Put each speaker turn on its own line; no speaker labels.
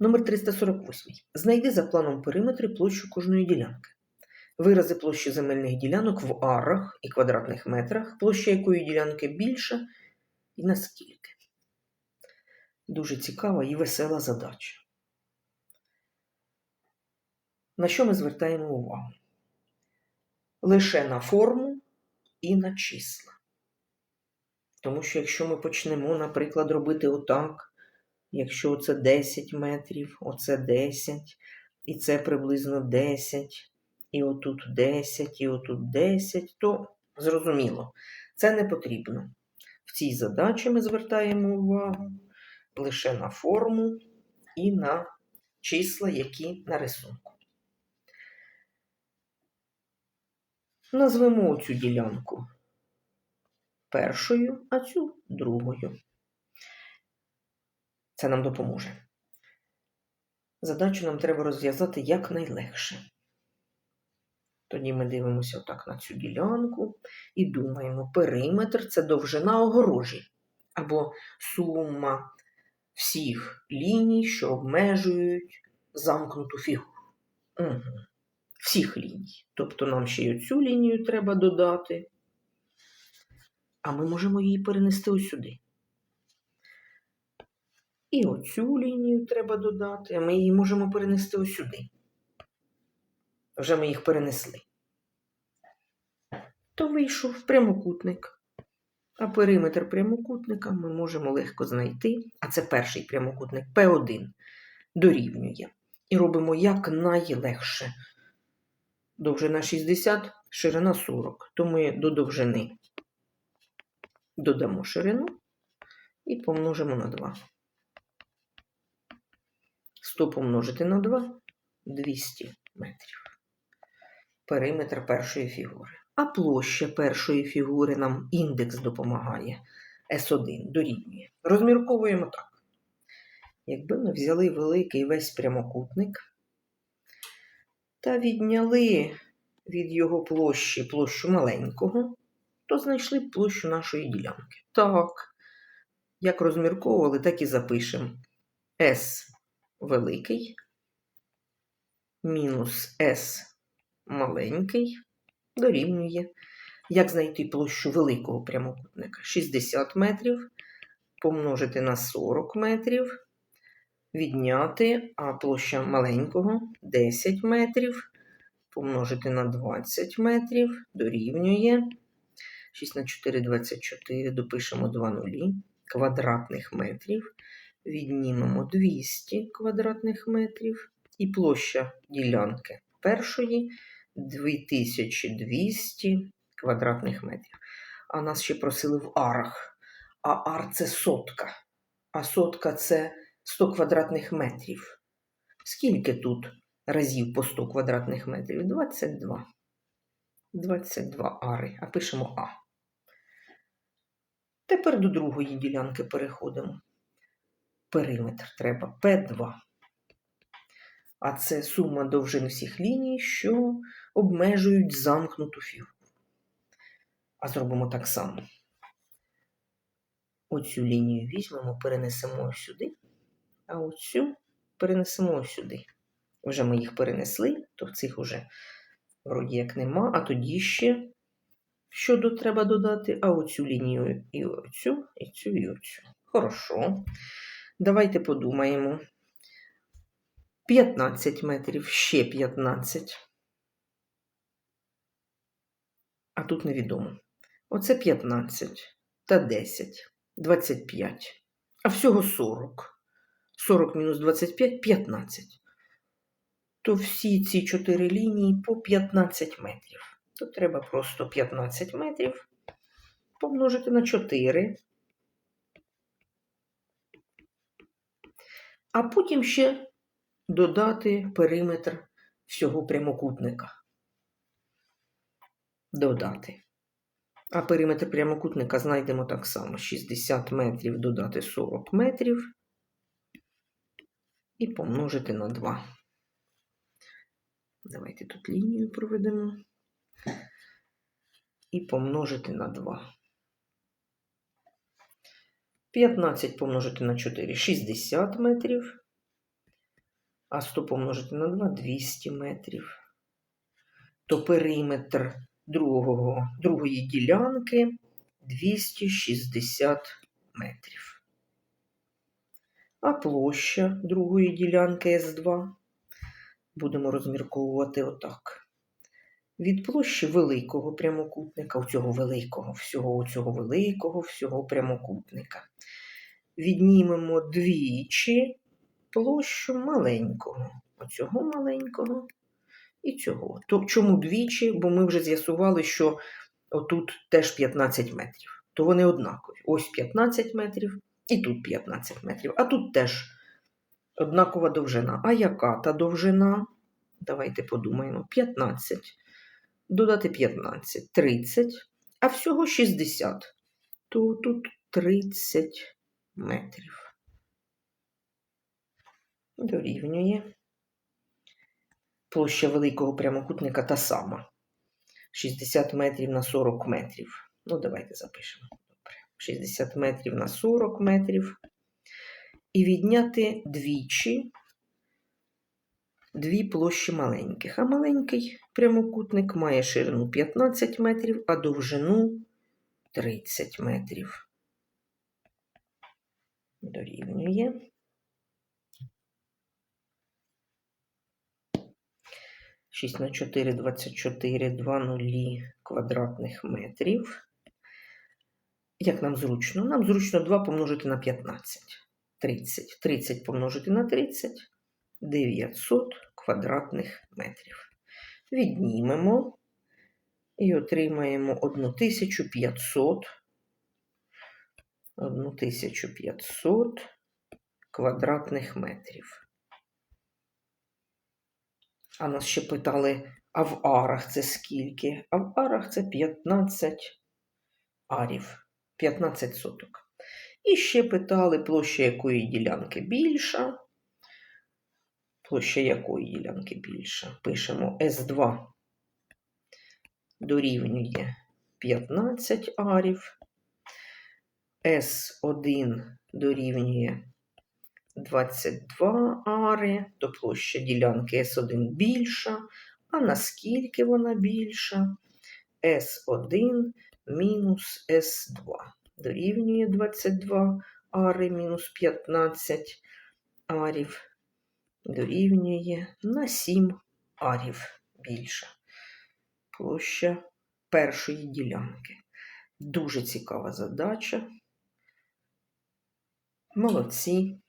Номер 348. Знайди за планом периметри площу кожної ділянки. Вирази площі земельних ділянок в арах і квадратних метрах, площа якої ділянки більша і наскільки. Дуже цікава і весела задача. На що ми звертаємо увагу? Лише на форму і на числа. Тому що якщо ми почнемо, наприклад, робити отак, якщо це 10 метрів, оце 10, і це приблизно 10, і отут 10, і отут 10, то зрозуміло, це не потрібно. В цій задачі ми звертаємо увагу лише на форму і на числа, які на рисунку. Назвемо цю ділянку першою, а цю другою. Це нам допоможе. Задачу нам треба розв'язати якнайлегше. Тоді ми дивимося отак на цю ділянку і думаємо, периметр це довжина огорожі або сума всіх ліній, що обмежують замкнуту фігуру. Угу. Всіх ліній. Тобто нам ще й оцю лінію треба додати, а ми можемо її перенести ось сюди. І оцю лінію треба додати, а ми її можемо перенести ось сюди. Вже ми їх перенесли. То вийшов прямокутник. А периметр прямокутника ми можемо легко знайти. А це перший прямокутник P1 дорівнює. І робимо якнайлегше. Довжина 60, ширина 40. То ми до довжини додамо ширину і помножимо на 2. 100 помножити на 2 200 метрів. Периметр першої фігури. А площа першої фігури нам індекс допомагає. S1 дорівнює. Розмірковуємо так. Якби ми взяли великий весь прямокутник та відняли від його площі площу маленького, то знайшли б площу нашої ділянки. Так, як розмірковували, так і запишемо. S великий мінус S маленький дорівнює. Як знайти площу великого прямокутника? 60 метрів помножити на 40 метрів, відняти, а площа маленького 10 метрів помножити на 20 метрів дорівнює. 6 на 4 24, допишемо 2 нулі квадратних метрів. Віднімемо 200 квадратних метрів. І площа ділянки першої 2200 квадратних метрів. А нас ще просили в арах. А ар це сотка. А сотка це 100 квадратних метрів. Скільки тут разів по 100 квадратних метрів? 22. 22 ари. А пишемо А. Тепер до другої ділянки переходимо. Периметр треба П2. А це сума довжин всіх ліній, що обмежують замкнуту фігуру. А зробимо так само. Оцю лінію візьмемо, перенесемо сюди, а оцю перенесемо сюди. Вже ми їх перенесли, то в цих вже вроді як нема, а тоді ще що треба додати, а оцю лінію і оцю, і цю, і оцю. Хорошо. Давайте подумаємо. 15 метрів, ще 15. А тут невідомо. Оце 15 та 10, 25. А всього 40. 40 мінус 25 15. То всі ці чотири лінії по 15 метрів. То треба просто 15 метрів помножити на 4. А потім ще додати периметр всього прямокутника. Додати. А периметр прямокутника знайдемо так само: 60 метрів додати 40 метрів і помножити на 2. Давайте тут лінію проведемо. І помножити на 2. 15 помножити на 4 60 метрів. А 100 помножити на 2 200 метрів. То периметр другого, другої ділянки 260 метрів. А площа другої ділянки С2 будемо розмірковувати отак. Від площі великого прямокутника, оцього великого, всього цього великого, всього прямокутника. Віднімемо двічі площу маленького. Оцього маленького і цього. То чому двічі? Бо ми вже з'ясували, що отут теж 15 метрів. То вони однакові. Ось 15 метрів і тут 15 метрів. А тут теж однакова довжина. А яка та довжина? Давайте подумаємо. 15. Додати 15, 30, а всього 60. То тут 30 метрів. Дорівнює. Площа великого прямокутника та сама. 60 метрів на 40 метрів. Ну, давайте запишемо. Добре. 60 метрів на 40 метрів. І відняти двічі дві площі маленьких. А маленький прямокутник має ширину 15 метрів, а довжину 30 метрів. Дорівнює. Шість на 4, 24, 2 нулі квадратних метрів. Як нам зручно? Нам зручно 2 помножити на 15. 30. 30 помножити на 30. 900 квадратних метрів. Віднімемо і отримаємо 1500 1500 квадратних метрів. А нас ще питали, а в арах це скільки? А в арах це 15 арів, 15 соток. І ще питали, площа якої ділянки більша. Площа якої ділянки більша? Пишемо С2 дорівнює 15 арів, С1 дорівнює 22 ари, то площа ділянки С1 більша. А наскільки вона більша? С1 мінус С2 дорівнює 22 ари мінус 15 арів дорівнює на 7 арів більше. Площа першої ділянки. Дуже цікава задача. Молодці.